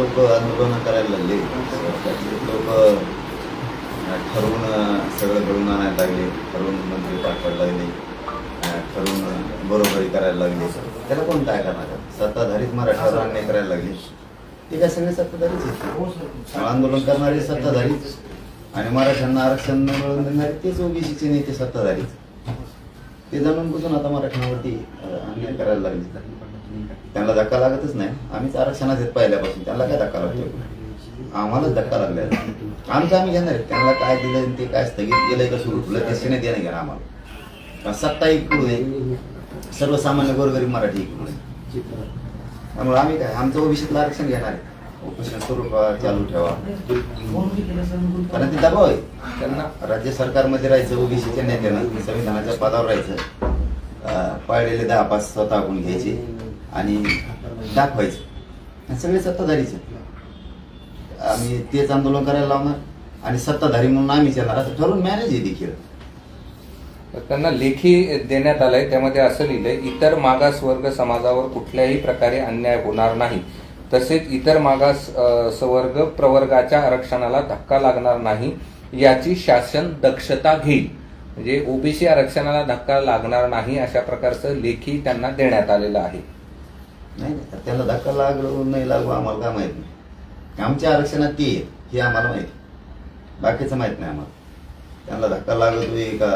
लोक आंदोलन करायला लागले. लोक ठरवून सगळं घडून आणायला लागले. ठरवून मंत्री पाठवायला लागले. ठरवून बरोबरी करायला लागले. त्याला कोण काय करणार? सत्ताधारीच मराठ्यावर अन्याय करायला लागले. ते काय सगळे सत्ताधारीच आहेत. आंदोलन करणारे सत्ताधारीच. आणि मराठ्यांना आरक्षण मिळवून देणारे तेच ओबीसीचे नेते सत्ताधारीच. ते जाणून बुजून आता मराठ्यांवरती अन्याय करायला लागले. त्यांना धक्का लागतच नाही. आम्हीच आरक्षणात येत पहिल्यापासून त्यांना काय धक्का लागतो आम्हालाच धक्का लागलाय. आमचं आम्ही घेणार त्यांना काय दिलं ते काय स्थगित केलंय का सुरू ठेवलं त्याचे नाही देणं घेणार आम्हाला. सत्ता इकडून आहे. सर्वसामान्य गोरगरीब मराठी इकडून आहे. त्यामुळे आम्ही काय आमचं ओबीसीतलं आरक्षण घेणार आहे. उपोषण स्वरूप चालू ठेवा. कारण ते दबाव आहे. त्यांना राज्य सरकारमध्ये राहायचं ओबीसीच्या नेत्यानं संविधानाच्या पदावर राहायचं. पाळलेले दहा पाच स्वतः आपण घ्यायचे. आणि दाखवायचं. सगळे सत्ताधारीच. आम्ही तेच आंदोलन करायला लावणार. आणि सत्ताधारी म्हणून आम्हीच येणार असं ठरून मॅनेज आहे देखील. त्यांना लेखी देण्यात आलंय. त्यामध्ये असं लिहिलंय इतर मागास वर्ग समाजावर कुठल्याही प्रकारे अन्याय होणार नाही. तसेच इतर मागास सवर्ग प्रवर्गाच्या आरक्षणाला धक्का लागणार नाही याची शासन दक्षता घेईल. म्हणजे ओबीसी आरक्षणाला धक्का लागणार नाही अशा प्रकारचं लेखी त्यांना देण्यात आलेलं आहे. नाही नाही. त्याला धक्का लागलो नाही लागू आम्हाला काय माहीत नाही. आमच्या आरक्षणात ती आहे हे आम्हाला माहिती बाकीचं माहीत नाही आम्हाला. त्यांना धक्का लागतोय का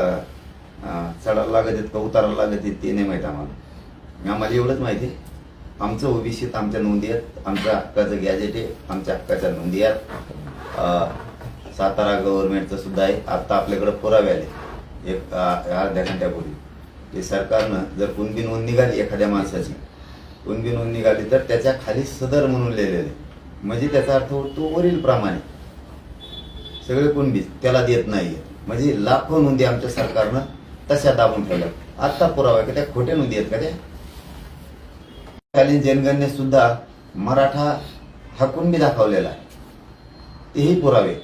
चढायला लागत आहेत का उतारायला लागत आहेत ते नाही माहीत आम्हाला. आम्हाला एवढंच माहिती आहे. आमचं ओबीसीत आमच्या नोंदी आहेत आमच्या हक्काचं गॅजेट आहे आमच्या हक्काच्या नोंदी आहेत. सातारा गव्हर्नमेंटचं सुद्धा आहे. आत्ता आपल्याकडे पुरावे आले. एक अर्ध्या घंट्यापूर्वी. ते सरकारनं जर कोणती नोंद निघाली एखाद्या माणसाची उंदी नोंद निघाली तर त्याच्याखाली सदर म्हणून लिहिलेले म्हणजे त्याचा अर्थ होतो वरील प्रमाणे. सगळे कुणबी त्याला देत नाहीये. म्हणजे लाखो नोंदी आमच्या सरकारनं तशा दाबून ठेवल्या. आत्ता पुरावा आहे का त्या खोट्या नोंदी आहेत का त्या? कालीन सुद्धा मराठा हा कुणबी दाखवलेला आहे. तेही पुरावे.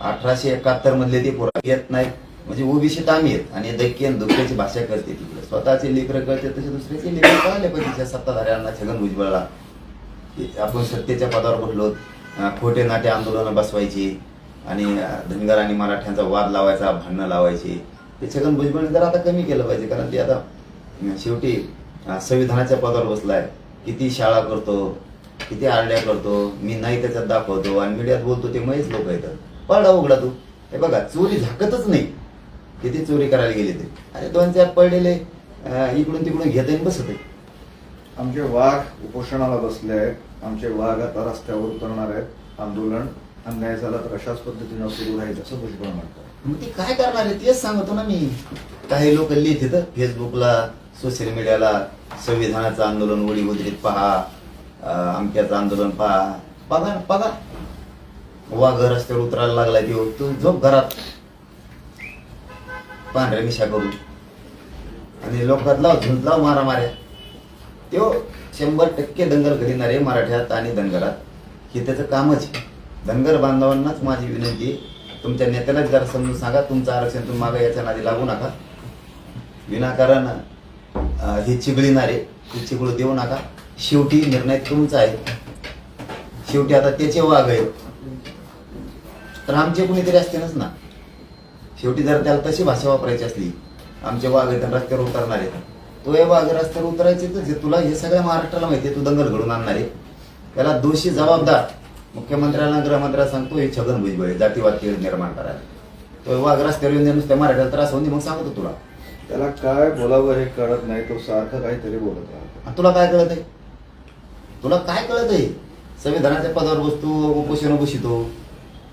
अठराशे एकाहत्तर मधले ते पुरावे येत नाहीत. म्हणजे ओबीसीत आम्ही आहेत आणि दैक्य आणि भाषा करते ती. स्वतःचे लेकरं कळते तसे दुसऱ्याचे लेकरं कळले पाहिजे त्या सत्ताधाऱ्यांना छगन भुजबळला आपण सत्तेच्या पदावर बसलो खोटे नाटे आंदोलनं बसवायची आणि धनगर आणि मराठ्यांचा वाद लावायचा भांडणं लावायची. ते छगन भुजबळने जर आता कमी केलं पाहिजे कारण ते आता शेवटी संविधानाच्या पदावर बसलाय. किती शाळा करतो किती आरड्या करतो मी नाही त्याच्यात दाखवतो आणि मीडियात बोलतो ते महेच लोक येतात. पडला उघडा तू. हे बघा चोरी झाकतच नाही. किती चोरी करायला गेले ते. अरे दोन चार पडलेले. इकडून तिकडून घेत आणि बसत आहे. आमचे वाघ उपोषणाला बसले आहेत. आमचे वाघ आता रस्त्यावर उतरणार आहेत. आंदोलन अन्याय झाला तर अशाच पद्धतीनं सुरू राहील असं भुजबळ म्हणतात. मग ते काय करणार आहे तेच सांगतो ना मी. काही लोक लिहित येतं फेसबुकला सोशल मीडियाला संविधानाचं आंदोलन वडी उदरीत पहा अमक्याचं आंदोलन पहा. बघा बघा. वाघ रस्त्यावर उतरायला लागला की तू झोप घरात. पांढऱ्या मिशा करून. आणि लोकातला झुंजला झुंज लाव मारा त्यो शंभर टक्के दंगल घडणारे मराठ्यात आणि धनगरात हे त्याचं कामच आहे. धनगर बांधवांनाच माझी विनंती आहे, तुमच्या नेत्यालाच जरा समजून सांगा. तुमचं आरक्षण तुम्ही मागा याच्या नादी लागू नका. विनाकारण हे चिघळीणारे ते चिघळू देऊ नका. शेवटी निर्णय तुमचा आहे. शेवटी आता त्याचे वाघ आहे तर आमचे कुणीतरी असतेनच ना. शेवटी जर त्याला तशी भाषा वापरायची असली आमचे वाघ आहेत आणि रस्त्यावर उतरणार आहेत तो हे वाघ रस्त्यावर उतरायचे तर जे तुला हे सगळ्या महाराष्ट्राला माहिती आहे तू दंगल घडून आणणार आहे. त्याला दोषी जबाबदार मुख्यमंत्र्यांना गृहमंत्र्याला सांगतो हे छगन भुजबळ आहे, जातीवाद निर्माण करायला तो वाघ रस्त्यावर येऊन नुसत्या मराठ्याला त्रास होऊन मग सांगतो तुला. त्याला काय बोलावं हे कळत नाही तो सारखं काहीतरी बोलत आणि तुला काय कळत आहे तुला काय कळत आहे संविधानाच्या पदावर बसतो उपोषण बसितो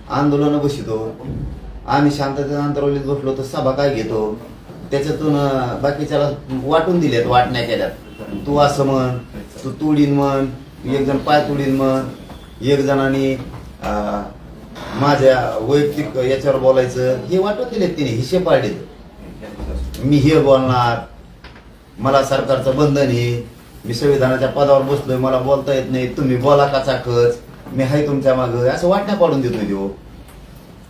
आंदोलन बसितो आम्ही शांततेच्या अंतरवलीत बसलो तर सभा काय घेतो? त्याच्यातून बाकीच्याला वाटून दिलेत वाटण्या केल्यात. तू असं म्हण तू तुडीन म्हण एक जण पाय तुडीन म्हण एक जणांनी माझ्या वैयक्तिक याच्यावर बोलायचं हे वाटून दिलेत तिने हिशे पाडलेत. मी हे बोलणार मला सरकारचं बंधन आहे मी संविधानाच्या पदावर बसलोय मला बोलता येत नाही तुम्ही बोला का चाकच मी आहे तुमच्या माग असं वाटण्या पाडून देतोय देऊ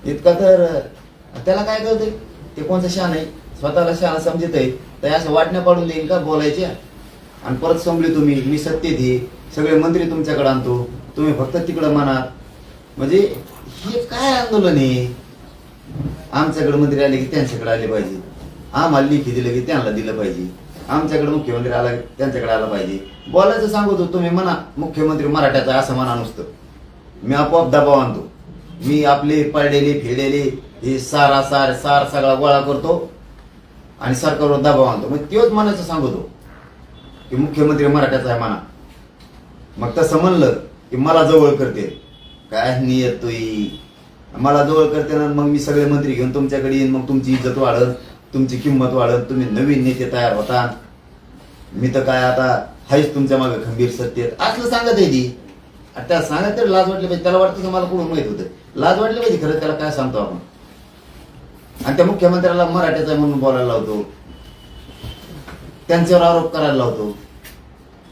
इतका तर त्याला काय कळतंय? ते कोणचं शान आहे? स्वतःला शान समजत आहे तर असं वाटण्या पाडून देईल का बोलायच्या आणि परत संभली तुम्ही मी सत्तेत आहे सगळे मंत्री तुमच्याकडे आणतो तुम्ही फक्त तिकडं म्हणा. म्हणजे हे काय आंदोलन आहे? आमच्याकडे मंत्री आले की त्यांच्याकडे आले पाहिजे. आम्हाला लिखी दिलं की त्यांना दिलं पाहिजे. आमच्याकडे मुख्यमंत्री आला की त्यांच्याकडे आला पाहिजे. बोलायचं सांगतो तुम्ही म्हणा मुख्यमंत्री मराठ्याचा असं म्हणा नुसतं. मी आपोआप दबाव आणतो. मी आपले पडलेले फिरलेले हे सारा सार सार सगळा गोळा करतो. आणि सरकारवर दबाव आणतो. मग तेच म्हणायचं सांगतो. की मुख्यमंत्री मराठ्याचा आहे म्हणा. मग तसं म्हणलं की मला जवळ करते. काय नियत तुई मला जवळ करते ना मग मी सगळे मंत्री घेऊन तुमच्याकडे येईन. मग तुमची इज्जत वाढत तुमची किंमत वाढत तुम्ही नवीन नेते तयार होता. मी तर काय आता हायच तुमच्या मागे खंबीर सत्य असलं सांगत आहे ती. त्या सांगत तरी लाज वाटली पाहिजे. त्याला वाटतं की मला कुठून माहीत होतं. लाज वाटली पाहिजे खरं त्याला काय सांगतो आपण? आणि त्या मुख्यमंत्र्याला मराठ्याचा म्हणून बोलायला लावतो. त्यांच्यावर आरोप करायला लावतो.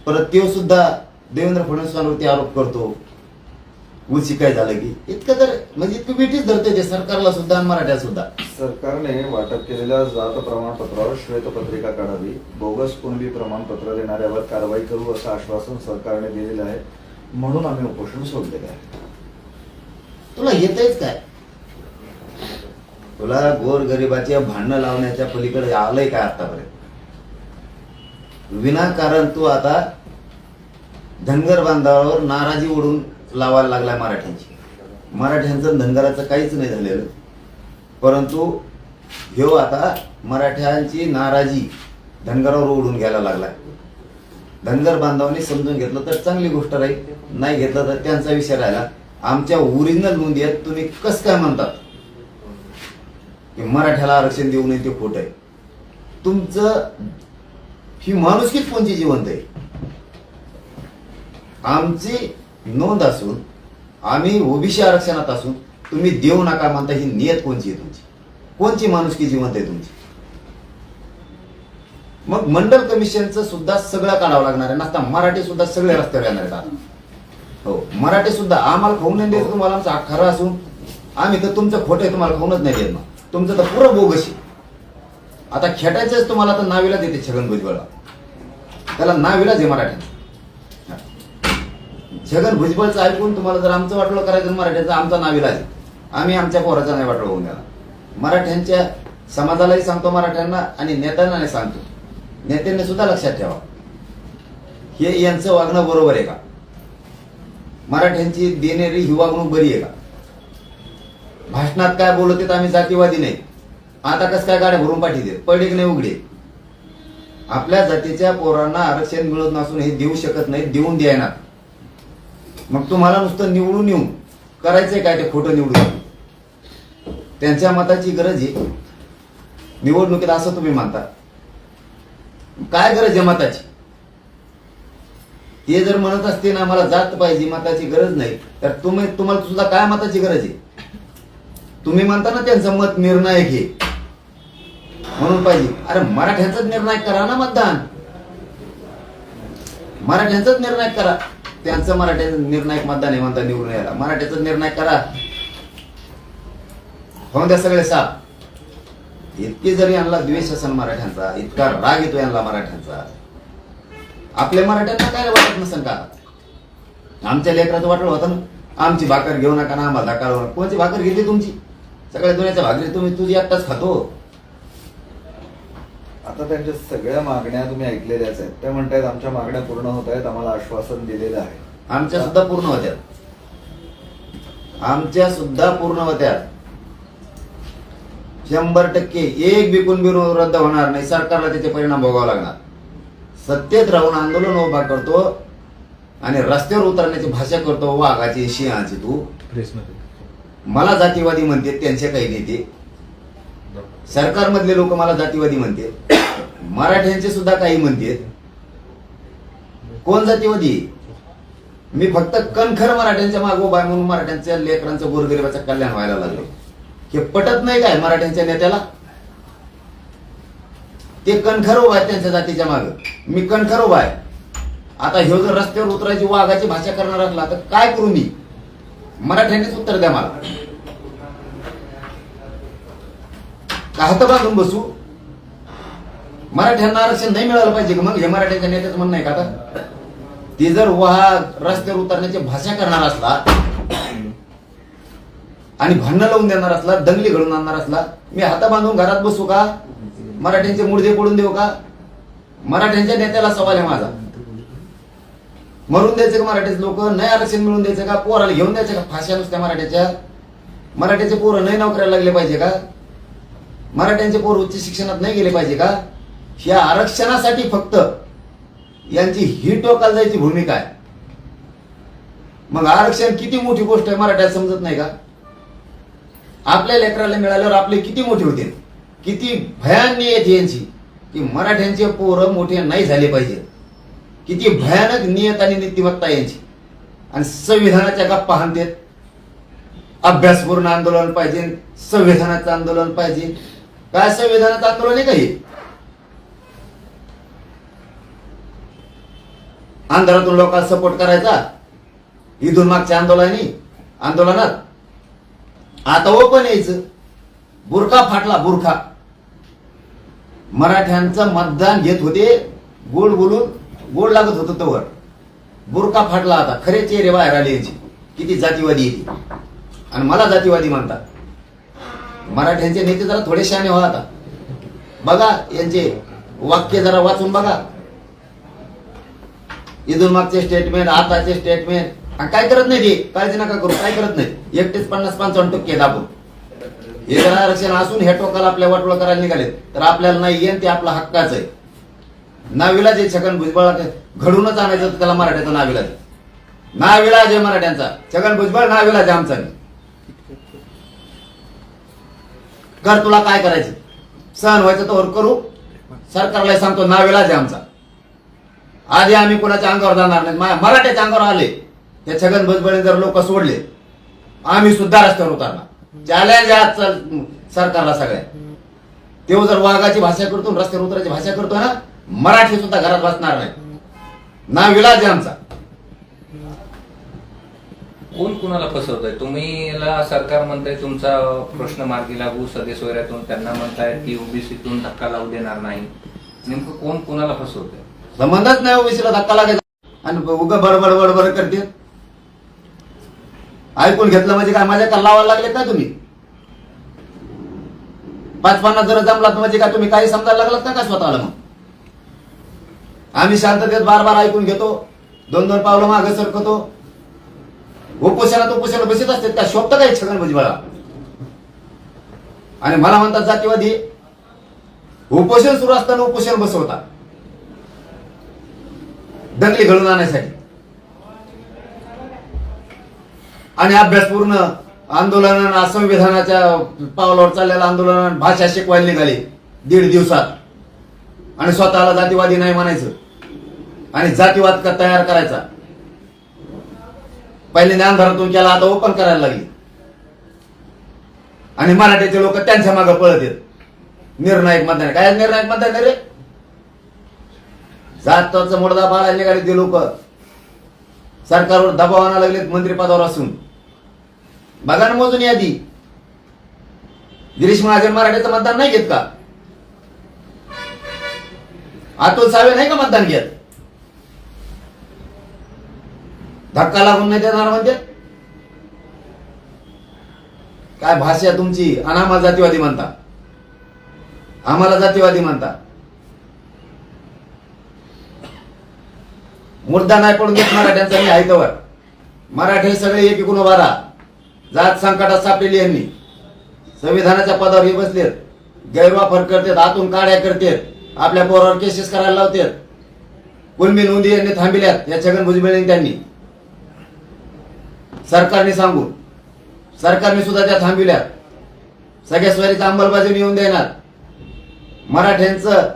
परत तो सुद्धा देवेंद्र फडणवीसांवरती आरोप करतो. उची काय झालं की? इतकं तर म्हणजे इतकं बेटीच धरते ते सरकारला सुद्धा आणि मराठ्याला सुद्धा. सरकारने वाटप केलेल्या जात प्रमाणपत्रावर श्वेतपत्रिका काढावी बोगस कुणबी प्रमाणपत्र देणाऱ्यावर कारवाई करू असं आश्वासन सरकारने दिलेलं आहे. म्हणून आम्ही उपोषण सोडलेलं आहे. तुला येतच काय? तुला गोर भांडणं लावण्याच्या पलीकडे आलंय काय आतापर्यंत? विनाकारण तू आता धनगर बांधावर नाराजी ओढून लावायला लागलाय मराठ्यांची. मराठ्यांचं धनगराचं काहीच नाही झालेलं. परंतु ह्यो आता मराठ्यांची नाराजी धनगरावर ओढून घ्यायला लागलाय. धनगर बांधवांनी समजून घेतलं तर चांगली गोष्ट राहील. नाही घेतलं तर त्यांचा विषय राहिला. आमच्या ओरिजिनल नोंदी आहेत तुम्ही कस काय म्हणतात? की मराठ्याला आरक्षण देऊ नये ते खोट आहे. तुमचं ही माणुसकीच कोणची जिवंत आहे? आमची नोंद असून आम्ही ओबीसी आरक्षणात असून तुम्ही देऊ नका म्हणता ही नियत कोणची आहे तुमची? कोणची माणुसकी जिवंत आहे तुमची? मग मंडल कमिशनचं सुद्धा सगळं काढावं लागणार आहे. नसता मराठी सुद्धा सगळे रस्त्यावर येणार आहेत हो मराठी सुद्धा आम्हाला खाऊन नाही देत तुम्हाला आमचा खरं असून. आम्ही तर तुमचं खोटं आहे तुम्हाला खाऊनच नाही देत मग. तुमचं तर पुरं बोगस आहे. आता खेटायचंच तुम्हाला तर नावीला देते छगन भुजबळला. त्याला नावीलाच आहे मराठ्यात छगन भुजबळचं ऐकून तुम्हाला जर आमचं वाटलं करायचं मराठ्याचं आमचा नाविलाज आहे. आम्ही आमच्या पोराचा नाही वाटलं होऊन द्याला मराठ्यांच्या समाजालाही सांगतो मराठ्यांना आणि नेत्यांनाही सांगतो. नेत्यांनी सुद्धा लक्षात ठेवा. हे यांचं वागणं बरोबर आहे का? मराठ्यांची देणारी ही वागणूक बरी आहे का? भाषणात काय बोलत आहेत आम्ही जातीवादी नाही. आता कसं काय गाड्या भरून पाठी देत? पडले की नाही उघडे. आपल्या जातीच्या पोरांना आरक्षण मिळत नसून हे देऊ शकत नाही देऊन द्यायना मग तुम्हाला नुसतं निवडून येऊन करायचंय काय ते खोटं निवडून त्यांच्या मताची गरज आहे. निवडणुकीत असं तुम्ही मानता. काय गरज आहे मताची? हे जर म्हणत असते ना मला जात पाहिजे मताची गरज नाही तर तुम्ही तुम्हाला सुद्धा काय मताची गरज आहे? तुम्ही म्हणता ना त्यांचं मत निर्णायक घे. म्हणून पाहिजे. अरे मराठ्यांचाच निर्णय करा ना मतदान. मराठ्यांचाच निर्णय करा. त्यांचं मराठ्याचं निर्णायक मतदान आहे म्हणता निवडून यायला. मराठ्याचा निर्णय करा. होऊन द्या सगळे साप. इतके जरी यांना द्वेष असेल मराठ्यांचा इतका राग येतो यांना मराठ्यांचा. आपल्या मराठ्यांना काय वाटत नसेल का? आमच्या लेकराचं वाटलं होतं ना आमची भाकर घेऊ नका ना आम्हाला धक्का लावू कोणची भाकर घेतली तुमची? सगळ्या दुनियाच्या भाकरी तुम्ही तुझी एकटाच खातो. आता त्यांच्या सगळ्या मागण्या तुम्ही ऐकलेल्याच आहेत. त्या म्हणतायत आमच्या मागण्या पूर्ण होत आहेत आम्हाला आश्वासन दिलेलं आहे. आमच्या सुद्धा पूर्ण होत्या. आमच्या सुद्धा पूर्ण होत्या. शंभर टक्के एक बी कुणबी रद्द होणार नाही. सरकारला त्याचे परिणाम भोगावे लागणार. सत्तेत राहून आंदोलन उभा करतो आणि रस्त्यावर उतरण्याची भाषा करतो. वाघाची सिंहाची तू. मला जातीवादी म्हणते त्यांचे काही नेते. सरकारमधले लोक मला जातीवादी म्हणते. मराठ्यांचे सुद्धा काही म्हणते. कोण जातीवादी? मी फक्त कणखर मराठ्यांच्या मागो उभा आहे म्हणून मराठ्यांच्या लेकरांचं गोरगरिबाचं कल्याण व्हायला लागलो हे पटत नाही काय मराठ्यांच्या नेत्याला? ते कणखर उभा आहे त्यांच्या जातीच्या माग. मी कणखर उभा आहे. आता ह्यो जर रस्त्यावर उतरायची वाघाची भाषा करणार असला तर काय करू मी? मराठ्यांनीच उत्तर द्या मला का हात बांधून बसू? मराठ्यांना आरक्षण नाही मिळालं पाहिजे का मग? हे मराठ्यांच्या नेत्याचं म्हणणं आहे का आता? ते जर वहा रस्त्यावर उतरण्याची भाषा करणार असला आणि भांडणं लावून देणार असला दंगली घडून आणणार असला मी हाता बांधून घरात बसू का? मराठ्यांचे मुडदे पडून देऊ का? मराठ्यांच्या नेत्याला सवाल आहे माझा. मरून द्यायचं का मराठीचे लोक? नाही आरक्षण मिळून द्यायचं का? पोराला घेऊन द्यायचं का? फाश्या नुसत्या मराठ्याच्या? मराठ्याचे पोरं नाही नोकऱ्याला लागले पाहिजे का? मराठ्यांचे पोर उच्च शिक्षणात नाही गेले पाहिजे का? या आरक्षणासाठी फक्त यांची ही टोकाला जायची भूमिका आहे. मग आरक्षण किती मोठी गोष्ट आहे मराठ्यात समजत नाही का? आपल्या लेकराला मिळाल्यावर आपले किती मोठे होते? किती भयान नियत यांची. की मराठ्यांचे पोरं मोठे नाही झाले पाहिजे. किती भयानक नियत आणि नीतिमत्ता यांची. आणि संविधानाच्या गप्पा देत अभ्यासपूर्ण आंदोलन पाहिजे संविधानाचं आंदोलन पाहिजे काय संविधानात आंदोलन आहे का हे आंध्रातून लोकांना सपोर्ट करायचा? इथून मागच्या आंदोलनाने आंदोलनात? आता ओपन यायचं. बुरखा फाटला बुरखा. मराठ्यांचं मतदान घेत होते गोड बोलून गोड लागत होतं तवर. बुरखा फाटला आता. खरे चेहरे बाहेर आले यांची किती जातीवादी येते. आणि मला जातीवादी म्हणतात मराठ्यांचे नेते जरा थोडे शहाणे व्हा आता. बघा यांचे वाक्य जरा वाचून बघा. इथून मागचे स्टेटमेंट आताचे स्टेटमेंट आणि काय करत नाही ते काळजी नका करू काय करत नाही एकटेच पन्नास पंचावन्न टक्के दाबून हे जर आरक्षण असून हे टोकाला आपल्या वाटोळ करायला निघाले तर आपल्याला नाही येईन ते आपला हक्काच आहे. नाविलाज आहे छगन भुजबळ घडूनच आणायचं त्याला मराठ्याचा नाविलाज. नाविलाज आहे मराठ्यांचा. छगन भुजबळ नाविलाज आहे आमचा. कर तुला काय करायचं? सहन व्हायचं तर करू. सरकारला सांगतो नावेलाच आहे आमचा. आधी आम्ही कोणाच्या अंगावर जाणार नाही. मा- मराठ्याच्या अंगावर आले. ते छगन भुजबळ जर लोक सोडले आम्ही सुद्धा रस्त्यावर उतरणार. चॅलेंज आज सरकारला सगळ्या. तेव्हा जर वाघाची भाषा करतो रस्त्यावर उतरायची भाषा करतो ना मराठी सुद्धा घरात बसणार नाही. नाविलाज आहे आमचा. कोण कुणाला फसवतोय? तुम्ही सरकार म्हणताय तुमचा प्रश्न मार्गी लागू वगैरेतून त्यांना म्हणताय की ओबीसीतून धक्का लावू देणार नाही. नेमकं कोण कुणाला फसवतोय? संबंधच नाही ओबीसीला धक्का लागायचा. आणि उगा बडबड बडबड करते. ऐकून घेतलं म्हणजे काय? माझ्या का लावायला लागले का तुम्ही? पाच पन्नास जण जमलात म्हणजे काय? तुम्ही काही समजायला लागलात ना काय स्वतःला मग? आम्ही शांततेत बार बार ऐकून घेतो. दोन दोन पावलं मागे सरकतो. उपोषणात उपोषण बसत असतात त्या शोभत काय छगन भुजबळा आणि मला म्हणतात जातीवादी उपोषण सुरू असताना उपोषण बसवतात दंगली घडून आणण्यासाठी. आणि अभ्यासपूर्ण आंदोलन संविधानाच्या पावलावर चाललेलं आंदोलन भाषा शिकवायला निघाली. दीड दिवसात. आणि स्वतःला जातीवादी नाही म्हणायचं. आणि जातीवाद का तयार करायचा? पहिले अंधारातून केला आता ओपन करायला लागली. आणि मराठीचे लोक त्यांच्या मागे पळत येत. निर्णायक मतदान. काय निर्णायक मतदान रे? जाताचं मोडदा बाळा निघाले ते लोक. सरकारवर दबाव आणायला लागलेत मंत्रिपदावर असून. बघा ना मोजून यादी. गिरीश महाजन मराठीचं मतदान नाही घेत का? अतुल सावे नाही का मतदान घेत? धक्का लागून नाही देणार म्हणजे? काय भाषा तुमची आणि आम्हाला जातीवादी म्हणता? आम्हाला जातीवादी म्हणता? मुद्दा नाही पडून देत मराठ्यांचा मी ऐकवर मराठी सगळे एक एकूण बारा जात संकटात सापलेली यांनी. संविधानाच्या पदावर हे बसलेत. गैरवापर करतात आतून काड्या करतात. आपल्या पोरावर केसेस करायला लावतात. कुलमी नोंदी यांनी थांबिल्यात. या छगन भुजबळ त्यांनी. सरकारने सांगून. सरकारने सुद्धा त्या थांबविल्या सगळ्या स्वारीचं अंमलबजावणी येऊन देणार. मराठ्यांचं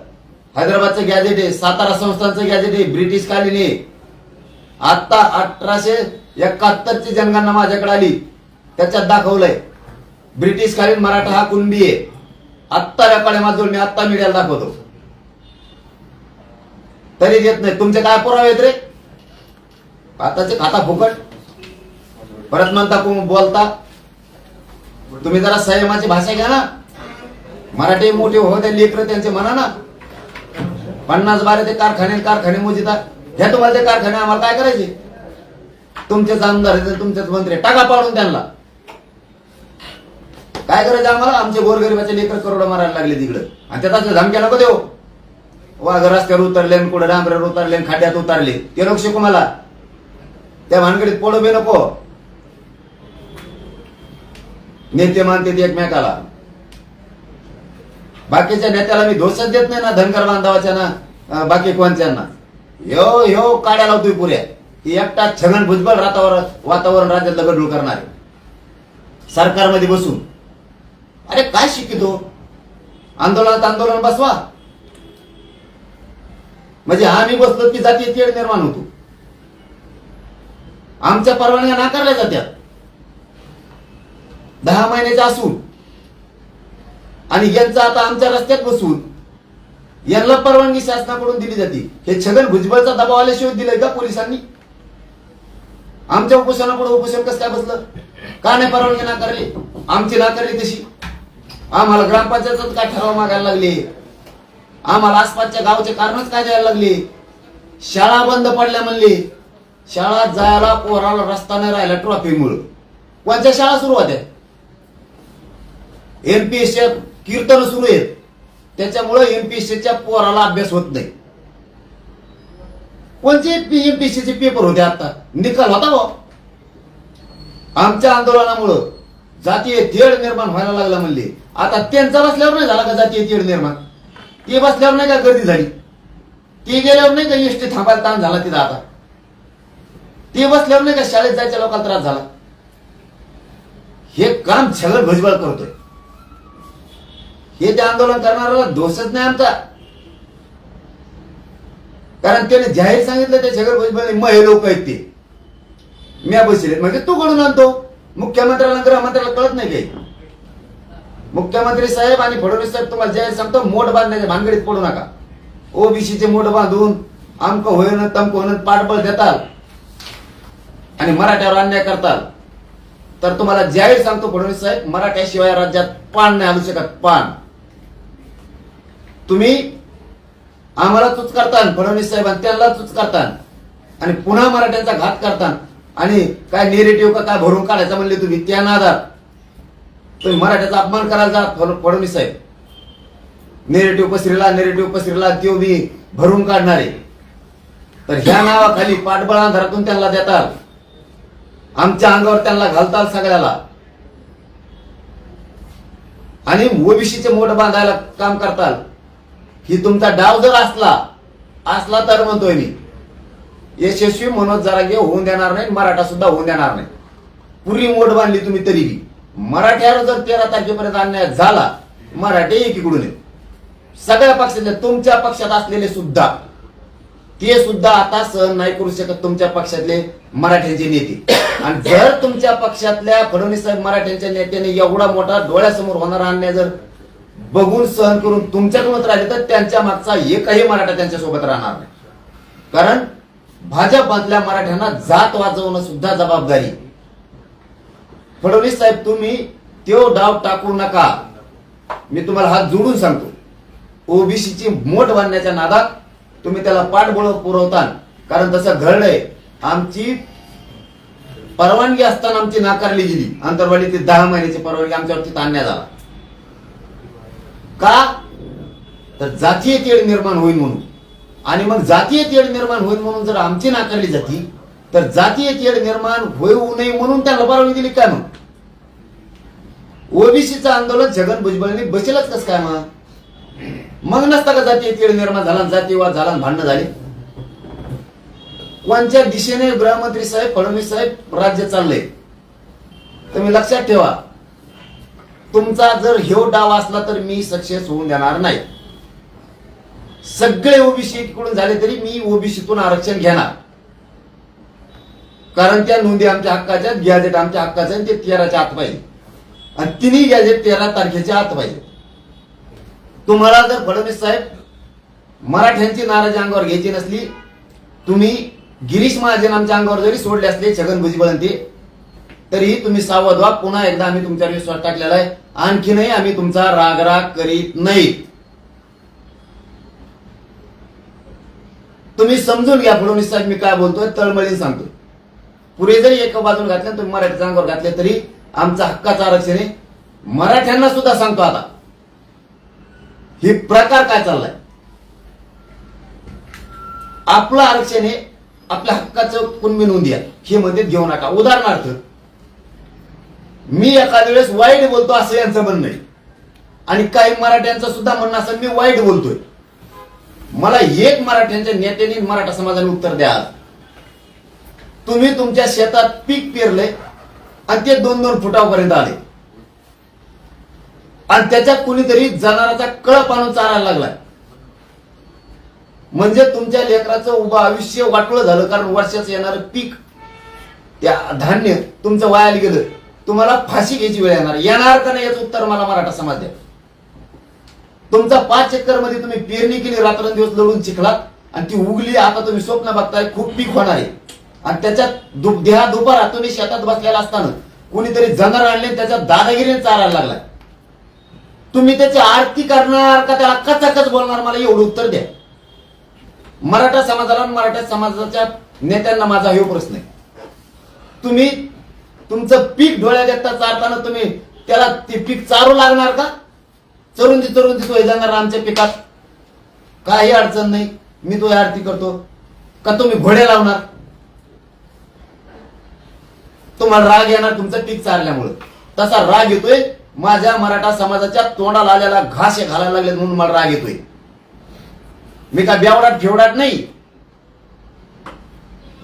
हैदराबादचं गॅजेट आहे सातारा संस्थांचं गॅजेट आहे ब्रिटिश कालीन आहे. आता अठराशे एकाहत्तरची जनगणना माझ्याकडे आली. त्याच्यात दाखवलंय. ब्रिटिश कालीन मराठा हा कुणबी आहे. आत्ता रेकॉर्ड माझं मी आत्ता मीडियाला दाखवतो. तरी देत नाही. तुमचे काय पुरावे आहेत रे? आताचे खाता फुकट परत म्हणता कोण बोलता? तुम्ही जरा संयमाची भाषा घ्या ना. मराठी मोठे होते लेकर त्यांचे म्हणा ना. पन्नास बारा ते कारखाने कारखाने मोजिता. ह्या तुम्हाला ते कारखाने आम्हाला काय करायचे? तुमचेच आमदार तुमचेच मंत्री टाका पाडून त्यांना. काय करायचं आम्हाला? आमचे गोरगरिबाचे लेकर करोड मारायला लागले तिकडं. आणि त्यात धमक्या नको देऊ. वाघ रस्त्यावर उतरले कुठं डांबऱ्यावर उतरले आणि खड्ड्यात उतरले. ते नको शिकू मला. त्या भानगडीत पोळो बी नको. नेते मानते ते एकमेकाला. बाकीच्या नेत्याला मी दोषच देत नाही ना धनकर बांधवाच्या ना बाकी कोणत्यांना. यो यो काड्या लावतोय पुऱ्या. एकटा छगन भुजबळ वातावरण वातावरण राज्यातलं गडूळ करणार. आहे सरकारमध्ये बसून. अरे काय शिकितो आंदोलनात आंदोलन बसवा. म्हणजे आम्ही बसलो की जातीय तेढ निर्माण होतो. आमच्या परवानग्या नाकारल्या जात्यात. दहा महिन्याचे असून. आणि यांचं आता आमच्या रस्त्यात बसून यांना परवानगी शासनाकडून दिली जाते. हे छगन भुजबळचा दबाव आल्याशिवाय दिलंय का पोलिसांनी? आमच्या उपोषणापुढे उपोषण कसं काय बसलं? का नाही परवानगी नाकारली? आमची नाकारली तशी. आम्हाला ग्रामपंचायत काय ठराव मागायला लागले? आम्हाला आसपासच्या गावचे कारणच काय द्यायला लागले? शाळा बंद पडल्या म्हणले. शाळा जायला पोराला रस्ता नाही राहिला ट्रॉफीमुळं. कोणत्या शाळा सुरू होत्या? एमपीएसच्या कीर्तन सुरू आहेत. त्याच्यामुळे एमपीएससीच्या पोराला अभ्यास होत नाही. कोणते एमपीएससीचे पेपर होते आता निकाल होता भाऊ. आमच्या आंदोलनामुळं जातीय तेढ निर्माण व्हायला लागला म्हणले. आता त्यांचा बसल्यावर नाही झाला का जातीय तेढ निर्माण? ते बसल्यावर नाही का गर्दी झाली? ते गेल्यावर नाही का एसटी थांबायला ताण झाला तिथं आता? ते बसल्यावर नाही का शाळेत जायच्या लोकांना त्रास झाला? हे काम छगन भजबळ करतोय. हे ते आंदोलन करणाऱ्याला दोषच नाही आमचा. कारण त्याने जाहीर सांगितलं ते छगन भुजबळ मग हे लोक आहेत ते. म्या बसले म्हणजे तू कडून आणतो. मुख्यमंत्र्याला गृहमंत्र्याला कळत नाही काही. मुख्यमंत्री साहेब आणि फडणवीस साहेब तुम्हाला जाहीर सांगतो मोठ बांधण्याच्या भानगडीत पडू नका. ओबीसीचे मोठ बांधून आमक होईन तमक होईन पाठबळ देताल. आणि मराठ्यावर अन्याय करताल. तर तुम्हाला जाहीर सांगतो फडणवीस साहेब मराठ्याशिवाय राज्यात पान नाही आणू शकत पान. तुम्ही आम्हाला चूच करतान फडणवीस साहेबांना त्यांना चूच करतान आणि पुन्हा मराठ्यांचा घात करतान आणि काय नेरेटिव्ह का काय भरून काढायचं म्हणले तुम्ही त्या नादात तुम्ही मराठ्याचा अपमान करायला जा फड- फडणवीस साहेब. नेरेटिव्ह पसरीला नेरेटिव्ह पसरीला तो मी भरून काढणारे. तर ह्या नावाखाली पाठबळ अंधारातून त्यांना देताल. आमच्या अंगावर त्यांना घालताल सगळ्याला. आणि ओबीसीचे मोठ बांधायला काम करताल. ही तुमचा डाव जर असला असला तर म्हणतोय मी यशस्वी मनोज जरागे होऊन देणार नाही मराठा सुद्धा होऊन देणार नाही. पुरी मोठ बांधली तुम्ही तरी बी मराठ्यावर जर तेरा तारखेपर्यंत अन्याय झाला मराठे एकीकडून सगळ्या पक्षातले तुमच्या पक्षात असलेले सुद्धा ते सुद्धा आता सहन नाही करू शकत तुमच्या पक्षातले मराठ्यांचे नेते. आणि जर तुमच्या पक्षातल्या फडणवीस साहेब मराठ्यांच्या नेत्याने एवढा मोठा डोळ्यासमोर होणारा अन्याय जर बघून सहन करून तुमच्याकडून राहिले तर त्यांच्या मागचा एकही मराठा त्यांच्यासोबत राहणार नाही. कारण भाजपातल्या मराठ्यांना जात वाजवणं सुद्धा जबाबदारी. फडणवीस साहेब तुम्ही तो डाव टाकू नका. मी तुम्हाला हात जोडून सांगतो. ओबीसीची मोठ बांधण्याच्या नादात तुम्ही त्याला पाठबळ पुरवता कारण तसं घडलंय आमची परवानगी असताना आमची नाकारली गेली. अंतरवाडी ते दहा महिन्याची परवानगी आमच्यावरती ताणण्यात आला का? तर जातीय तेढ निर्माण होईल म्हणून. आणि मग जातीय तेढ निर्माण होईल म्हणून जर आमची नाकारली जाती तर जातीय तेढ निर्माण होऊ नये म्हणून त्यांना परवानगी दिली काय मग? ओबीसीचं आंदोलन छगन भुजबळांनी बसेलच कस काय मग? मग नसता का जातीय तेढ निर्माण झाला जातीयवाद झाला आणि भांडणं झाले? कोणत्या दिशेने गृहमंत्री साहेब फडणवीस साहेब राज्य चाललंय? तुम्ही लक्षात ठेवा. तुमचा जर हेव डाव असला तर मी सक्सेस होऊन देणार नाही. सगळे ओबीसी कडून झाले तरी मी ओबीसीतून आरक्षण घेणार. कारण त्या नोंदी आमच्या हक्काच्या आहेत, गॅझेट आमच्या हक्काच्या आहे, ते तेराच्या आत पाहिजे. आणि तिन्ही गॅझेट तेरा तारखेच्या आत पाहिजे. तुम्हाला जर फडणवीस साहेब मराठ्यांची नाराजी अंगावर घ्यायची नसली तुम्ही गिरीश महाजन आमच्या अंगावर जरी सोडले असले छगन भुजबळ ते तरी तुम्ही सावध व्हा. पुन्हा एकदा आम्ही तुमच्यावर विश्वास टाकलेला आहे. आणखीनही आम्ही तुमचा रागराग करीत नाही. तुम्ही समजून घ्या फडणवीस साहेब मी काय बोलतोय तळमळीने सांगतो पुढे जरी एका बाजून घातले तुम्ही मराठीच्या अंगावर घातले तरी आमचा हक्काचा आरक्षण आहे. मराठ्यांना सुद्धा सांगतो आता. हे प्रकार काय चाललाय? आपलं आरक्षण हे आपल्या हक्काचं कुणबी नोंद द्या हे मध्ये घेऊ नका. उदाहरणार्थ मी एखाद्या वेळेस वाईट बोलतो असं यांचं म्हणणं आहे. आणि काही मराठ्यांचं सुद्धा म्हणणं असं मी वाईट बोलतोय. मला एक मराठ्यांच्या नेत्याने मराठा समाजाने उत्तर द्या. तुम्ही तुमच्या शेतात पीक पेरले आणि ते दोन दोन फुटापर्यंत आले. आणि त्याच्यात कुणीतरी जनावराचा कळप आणून चालायला लागलाय. म्हणजे तुमच्या लेकराचं उभं आयुष्य वाटलं झालं कारण वर्षाचं येणारं पीक त्या धान्य तुमचं वायाला गेलं. तुम्हाला फाशी घ्यायची वेळ येणार. येणार का नाही याचं उत्तर मला मराठा समाज द्या. तुमचा पाच एकरमध्ये तुम्ही पेरणी केली रात्रंदिवस लढून चिखलात आणि ती उगली आता तुम्ही स्वप्न बघताय खूप पीक होणार आहे. आणि त्याच्यात दु- देहा दुपारा तुम्ही शेतात बसलेला असताना कोणीतरी जनावर आणले त्याच्या दादागिरीने चारायला लागलाय. तुम्ही त्याची आरती करणार का त्याला कचाकच बोलणार मला एवढं उत्तर द्या. मराठा समाजाला मराठा समाजाच्या नेत्यांना माझा हा प्रश्न आहे. तुम्ही तुमचं पीक डोळ्या देखता चारताना तुम्ही त्याला ते पीक चारू लागणार का? चरून ती चरून सोय जाणार आमच्या पिकात. काही अडचण नाही. मी तो आरती करतो. का तुम्ही घोडे लावणार? तुम्हाला राग येणार तुमचं पीक चारल्यामुळं. तसा राग येतोय. माझ्या मराठा समाजाच्या तोंडाला आलेला घास हे घालायला लागले म्हणून मला राग येतोय. मी का बेवडाट ठेवडाट नाही?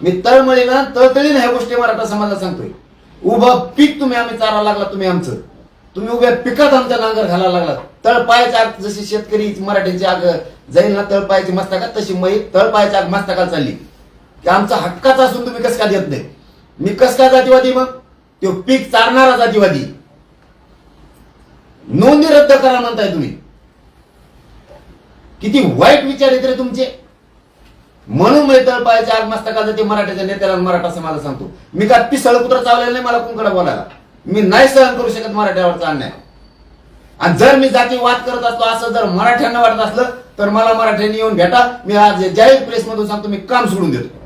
मी तळमळीला तळतळीने ह्या गोष्टी मराठा समाजाला सांगतोय. उभं पीक तुम्ही आम्ही चारा लागला तुम्ही आमचं. तुम्ही उभ्या पिकात आमच्या नांगर घालायला लागला. तळपायाच्या आग जशी शेतकरी मराठीची आग जाईल ना तळपायाची मस्तकात तशी मै तळपायाची आग मस्तकाला चालली. की आमचा हक्काचा असून तुम्ही कस का देत नाही? मी कस काय जातीवादी मग? तो पीक चारणारा जातीवादी. नोंदी रद्द करा म्हणताय तुम्ही. किती वाईट विचार येत रे तुमचे. म्हणून मी तळपायाच्या आग मस्तकाचं ते मराठ्याच्या नेत्याला मराठा मराठा समाजाला सांगतो. मी का पिसळ कुत्र चावलेलं नाही मला कोणकडे बोलायला? मी नाही सहन करू शकत मराठ्यावरचा अन्याय. आणि जर मी जातीवाद करत असतो असं जर मराठ्यांना वाटत असलं तर मला मराठ्यांनी येऊन भेटा. मी आज जाहीर प्रेस मधून सांगतो मी काम सोडून देतो.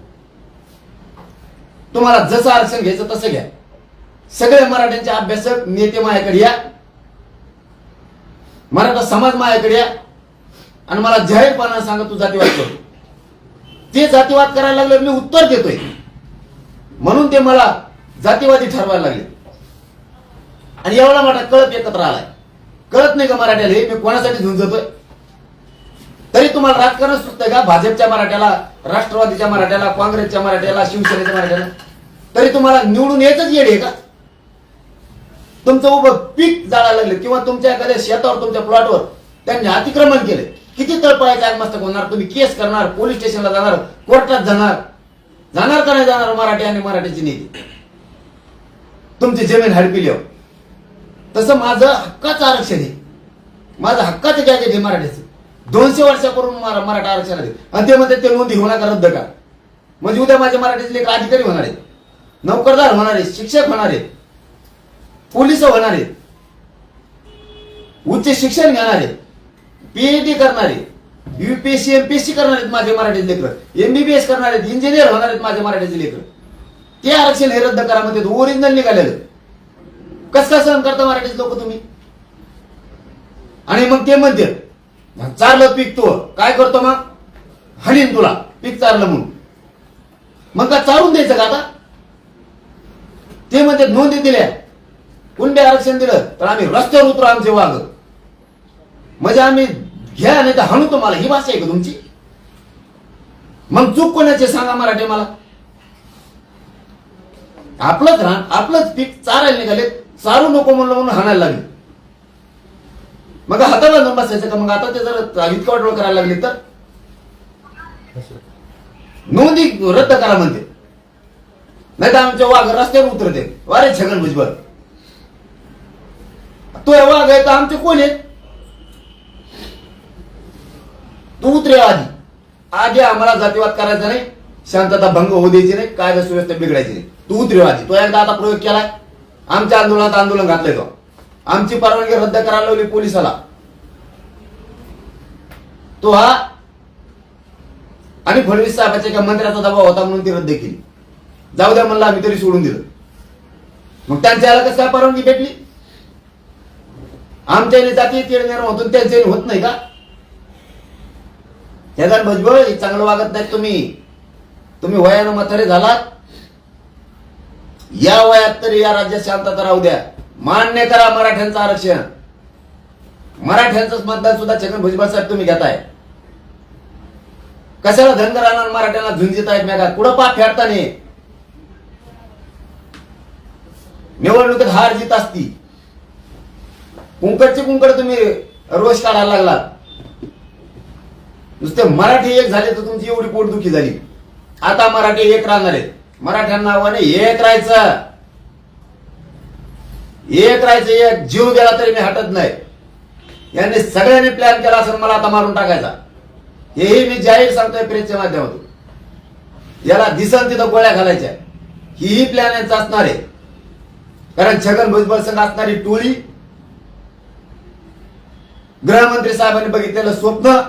तुम्हाला जसं आरक्षण घ्यायचं तसं घ्या. सगळे मराठ्यांचे अभ्यासक नेते माझ्याकडे या. मराठा समाज माझ्याकडे या. आणि मला जाहीरपणाने सांगा तू जातीवाद करतो. ते जातीवाद करायला लागले मी उत्तर देतोय. म्हणून ते मला जातीवादी ठरवायला लागले. आणि एवढा मोठा कळप एकत्र आलाय. कळत नाही का मराठ्याला हे मी कोणासाठी घेऊन जातोय? तरी तुम्हाला राजकारण सुचतंय का? भाजपच्या मराठ्याला राष्ट्रवादीच्या मराठ्याला काँग्रेसच्या मराठ्याला शिवसेनेच्या मराठ्याला? तरी तुम्हाला निवडून यायचंच येड आहे का? तुमचं उभं पीक जाळायला लागलं. किंवा तुमच्या एखाद्या शेतावर तुमच्या प्लॉटवर त्यांनी अतिक्रमण केले. किती तळपळायचं आगमस्तक होणार तुम्ही केस करणार पोलीस स्टेशनला जाणार कोर्टात जाणार. जाणार का नाही जाणार मराठी आणि मराठीची नेते? तुमची जमीन हडपिली हो तसं माझं हक्काचं आरक्षण आहे. माझं हक्काचं गॅजेट आहे मराठीचं. दोनशे वर्षापूर्वी मरा- मराठा आरक्षण आहे आणि ते म्हणते ते नोंदी होणार का रद्द का म्हणजे उद्या माझ्या मराठीचे एक अधिकारी होणार आहेत. नोकरदार होणार आहेत शिक्षक होणार आहेत. पोलीस होणार आहेत. उच्च शिक्षण घेणार आहेत. पीएचडी करणार आहेत युपीएससी एमपीएससी करणार आहेत माझे मराठीचे लेकर. एमबीबीएस करणार आहेत इंजिनियर होणार आहेत माझे मराठीचे लेकर. ते आरक्षण हे रद्द करा म्हणते ओरिजिनल निघालेलं. कस सहन करता मराठीचे लोक तुम्ही? आणि मग ते म्हणते चारलं पीक तू काय करतो मग? हणीन तुला पीक चारलं म्हणून. मग का चालून द्यायचं का आता? ते म्हणते नोंदी दिल्या. कुंडे आरक्षण दिलं? तर आम्ही रस्त्यावर उतरू आमचे वाघ. म्हणजे आम्ही घ्या नाही तर हाणू तुम्हाला ही भाषा आहे का तुमची? मग चूक कोणाची सांगा मराठी मला. आपलंच रान आपलंच पीक चारायला निघाले चारू नको म्हणलं म्हणून हाणायला लागले. मग हाताला जाऊन बसायचं का? मग आता ते जर इतकं वाटोळ करायला लागले तर? नोंदी रद्द करा म्हणते. नाही तर आमच्या वाघ रस्त्यावर उतरते. वारे छगन भुजबळ. तो वाघ आहे तर आमचे कोण आहेत? तू उतरे आधी आधी आम्हाला जातीवाद करायचा नाही शांतता भंग होऊ द्यायची नाही कायदा सुव्यवस्था बिघडायची नाही. तू उतरे आधी तो एकदा आता प्रयोग केलाय. आमच्या आंदोलनात आंदोलन घातलंय तो. आमची परवानगी रद्द करायला लावली पोलिसाला. तो हा आणि फडणवीस साहेबाच्या एका मंत्र्याचा दबाव होता म्हणून ती रद्द केली. जाऊ द्या म्हणलं आम्ही तरी सोडून दिलं. मग त्यांच्या याला कसं परवानगी भेटली? आमच्या जाती जातीय निर्माण होतो त्यांच्या होत नाही का? त्याचा भजबळ चांगलं वागत नाही तुम्ही. तुम्ही वयानं म्हातारे झालात. या वयात तरी या राज्यात शांतता राहू द्या. मान्य करा मराठ्यांचं आरक्षण. मराठ्यांचंच मतदान सुद्धा छगन भुजबळ साहेब तुम्ही घेताय. कशाला धनगरांना राहणार मराठ्यांना झुंजित आहेत मेघा कुठं पाप फेडताने निवडणुकीत हार जीत असती. कुंकडची कुंकड तुम्ही रोज काढायला लागलात. नुसते मराठी एक झाले तर तुमची एवढी पोटदुखी झाली. आता मराठी एक राहणार आहेत मराठ्यांना आव्हाने एक राहायचं. एक राहायचं एक जीव गेला तरी मी हटत नाही. यांनी सगळ्यांनी प्लॅन केला असेल मला आता मारून टाकायचा. हेही मी जाहीर सांगतोय प्रेसच्या माध्यमातून. याला दिसन तिथं गोळ्या घालायच्या. हीही प्लॅन यांचा असणार आहे. कारण छगन भुजबळ संघ असणारी टोळी गृहमंत्री साहेबांनी बघितलेलं स्वप्न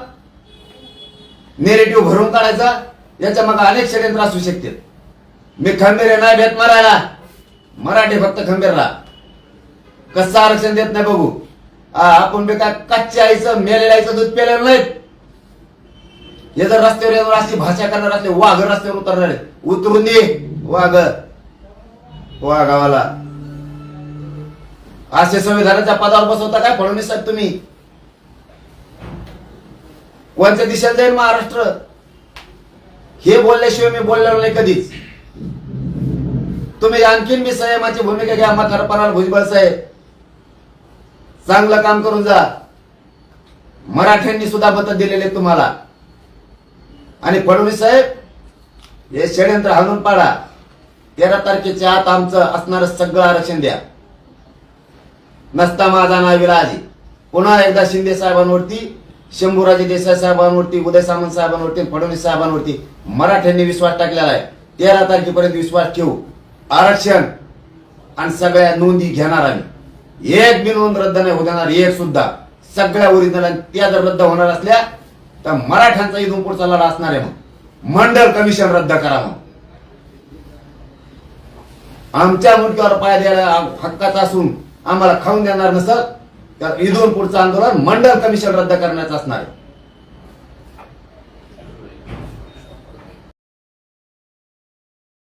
नेरेटिव्ह भरून काढायचा याच्या मग अनेक षडयंत्र असू शकतील मी खंबीर आहे नाही भेट मरायला. मराठी फक्त खंबीरला. कसं आरक्षण देत नाही बघू. आ, आपण बे काय कच्च्या आईचं मेलेल्या आईचं दूध पेलेलं नाहीत. हे जर रस्त्यावर येणार अशी भाषा करणार असले वाघ रस्त्यावर उतरणार उतरून दे वाघ. वाघावाला. असे संविधानाच्या पदावर बसवता काय फडणवीस साहेब तुम्ही? कोणत्या दिशेला जाईल महाराष्ट्र. हे बोलल्याशिवाय मी बोलणार नाही कधीच. तुम्ही आणखीन मी संयमाची भूमिका घ्या म्हातारपणाला भुजबळ साहेब. चांगलं काम करून जा. मराठ्यांनी सुद्धा मत दिलेले तुम्हाला. आणि फडणवीस साहेब हे षडयंत्र हाणून पाडा. तेरा तारखेच्या आत आमचं असणार सगळं आरक्षण द्या. नसता माझा नाव विराजी पुन्हा एकदा शिंदे साहेबांवरती शंभूराजे देसाई साहेबांवरती उदय सामंत साहेबांवरती फडणवीस साहेबांवरती मराठ्यांनी विश्वास टाकलेला आहे. तेरा तारखेपर्यंत विश्वास ठेवू. आरक्षण आणि सगळ्या नोंदी घेणार आम्ही. एक बी नोंद रद्द नाही होणार एक सुद्धा. सगळ्या ओरिजिनल आणि त्या जर रद्द होणार असल्या तर मराठ्यांचा इथून पुढचा लढा असणार आहे मग मंडळ कमिशन रद्द करा मग आमच्या मुंडक्यावर पाय द्यायला हक्काचा असून आम्हाला खाऊन देणार नसत तर इथून पुढचं आंदोलन मंडल कमिशन रद्द करण्याचं असणार आहे.